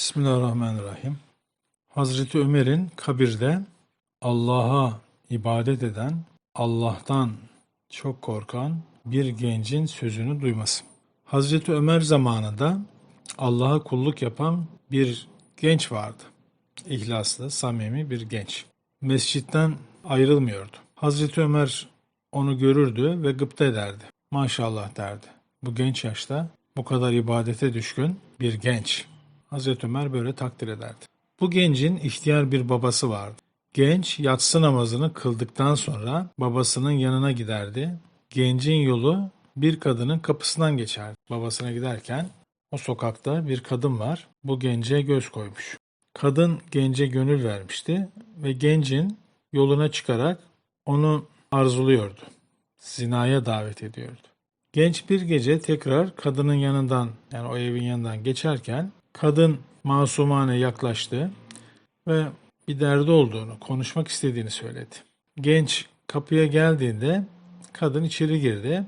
Bismillahirrahmanirrahim. Hazreti Ömer'in kabirde Allah'a ibadet eden, Allah'tan çok korkan bir gencin sözünü duyması. Hazreti Ömer zamanında Allah'a kulluk yapan bir genç vardı. İhlaslı, samimi bir genç. Mescitten ayrılmıyordu. Hazreti Ömer onu görürdü ve gıpta ederdi. Maşallah derdi. Bu genç yaşta bu kadar ibadete düşkün bir genç. Hazreti Ömer böyle takdir ederdi. Bu gencin ihtiyar bir babası vardı. Genç yatsı namazını kıldıktan sonra babasının yanına giderdi. Gencin yolu bir kadının kapısından geçerdi. Babasına giderken o sokakta bir kadın var. Bu gence göz koymuş. Kadın gence gönül vermişti ve gencin yoluna çıkarak onu arzuluyordu. Zinaya davet ediyordu. Genç bir gece tekrar kadının yanından yani o evin yanından geçerken kadın masumane yaklaştı ve bir derdi olduğunu, konuşmak istediğini söyledi. Genç kapıya geldiğinde kadın içeri girdi.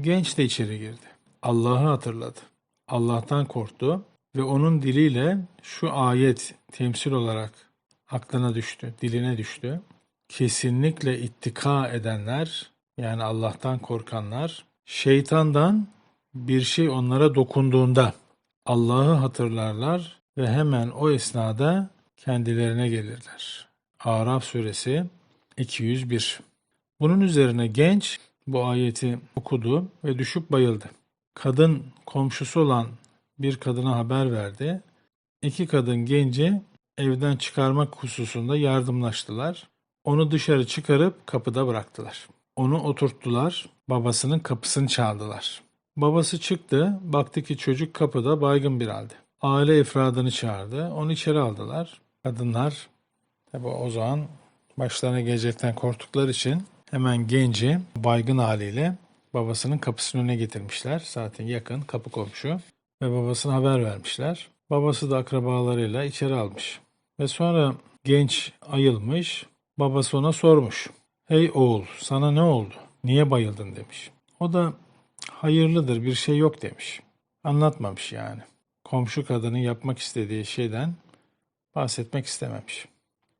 Genç de içeri girdi. Allah'ı hatırladı. Allah'tan korktu ve onun diliyle şu ayet temsil olarak aklına düştü, diline düştü. Kesinlikle ittika edenler yani Allah'tan korkanlar şeytandan bir şey onlara dokunduğunda Allah'ı hatırlarlar ve hemen o esnada kendilerine gelirler. Araf suresi 201. Bunun üzerine genç bu ayeti okudu ve düşüp bayıldı. Kadın komşusu olan bir kadına haber verdi. İki kadın genci evden çıkarmak hususunda yardımlaştılar. Onu dışarı çıkarıp kapıda bıraktılar. Onu oturttular, babasının kapısını çaldılar. Babası çıktı, baktı ki çocuk kapıda baygın bir halde. Aile efradını çağırdı, onu içeri aldılar. Kadınlar, tabi o zaman başlarına gelecekten korktukları için hemen genci baygın haliyle babasının kapısının önüne getirmişler. Zaten yakın, kapı komşu ve babasına haber vermişler. Babası da akrabalarıyla içeri almış. Ve sonra genç ayılmış, babası ona sormuş. Hey oğul, sana ne oldu? Niye bayıldın demiş. O da hayırlıdır bir şey yok demiş. Anlatmamış yani. Komşu kadının yapmak istediği şeyden bahsetmek istememiş.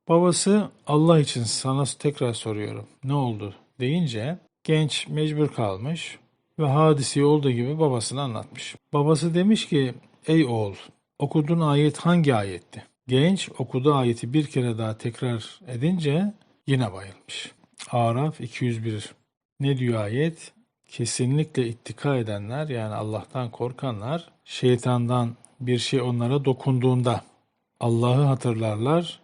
Babası Allah için sana tekrar soruyorum ne oldu deyince genç mecbur kalmış ve hadiseyi olduğu gibi babasına anlatmış. Babası demiş ki ey oğul okuduğun ayet hangi ayetti? Genç okuduğu ayeti bir kere daha tekrar edince yine bayılmış. Araf 201 ne diyor ayet? Kesinlikle ittika edenler yani Allah'tan korkanlar şeytandan bir şey onlara dokunduğunda Allah'ı hatırlarlar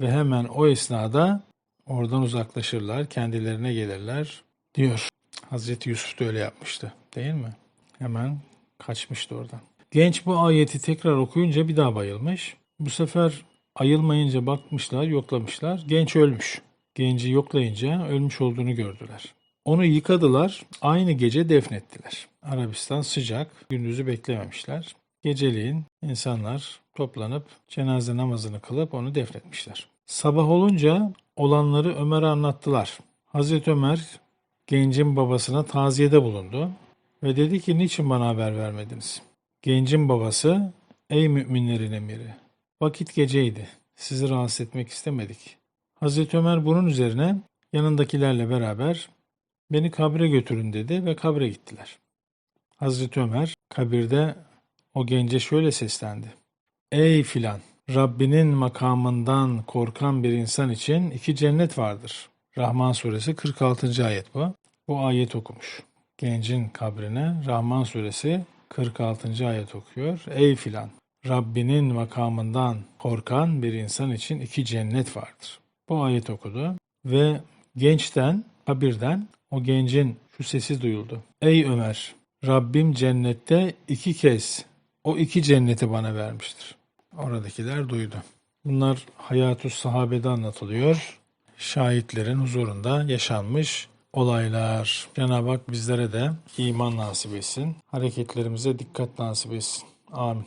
ve hemen o esnada oradan uzaklaşırlar, kendilerine gelirler diyor. Hazreti Yusuf da öyle yapmıştı değil mi? Hemen kaçmıştı oradan. Genç bu ayeti tekrar okuyunca bir daha bayılmış. Bu sefer ayılmayınca bakmışlar, yoklamışlar. Genç ölmüş. Genci yoklayınca ölmüş olduğunu gördüler. Onu yıkadılar, aynı gece defnettiler. Arabistan sıcak, gündüzü beklememişler. Geceliğin insanlar toplanıp cenaze namazını kılıp onu defnetmişler. Sabah olunca olanları Ömer'e anlattılar. Hazreti Ömer gencin babasına taziyede bulundu ve dedi ki niçin bana haber vermediniz? Gencin babası ey müminlerin emiri vakit geceydi sizi rahatsız etmek istemedik. Hazreti Ömer bunun üzerine yanındakilerle beraber beni kabre götürün dedi ve kabre gittiler. Hazreti Ömer kabirde o gence şöyle seslendi. Ey filan! Rabbinin makamından korkan bir insan için iki cennet vardır. Rahman suresi 46. ayet bu. Bu ayet okumuş. Gencin kabrine Rahman suresi 46. ayet okuyor. Ey filan! Rabbinin makamından korkan bir insan için iki cennet vardır. Bu ayet okudu ve gençten, kabirden o gencin şu sesi duyuldu. Ey Ömer! Rabbim cennette iki kez o iki cenneti bana vermiştir. Oradakiler duydu. Bunlar hayatü sahabede anlatılıyor. Şahitlerin huzurunda yaşanmış olaylar. Cenab-ı Hak bizlere de iman nasip etsin. Hareketlerimize dikkat nasip etsin. Amin.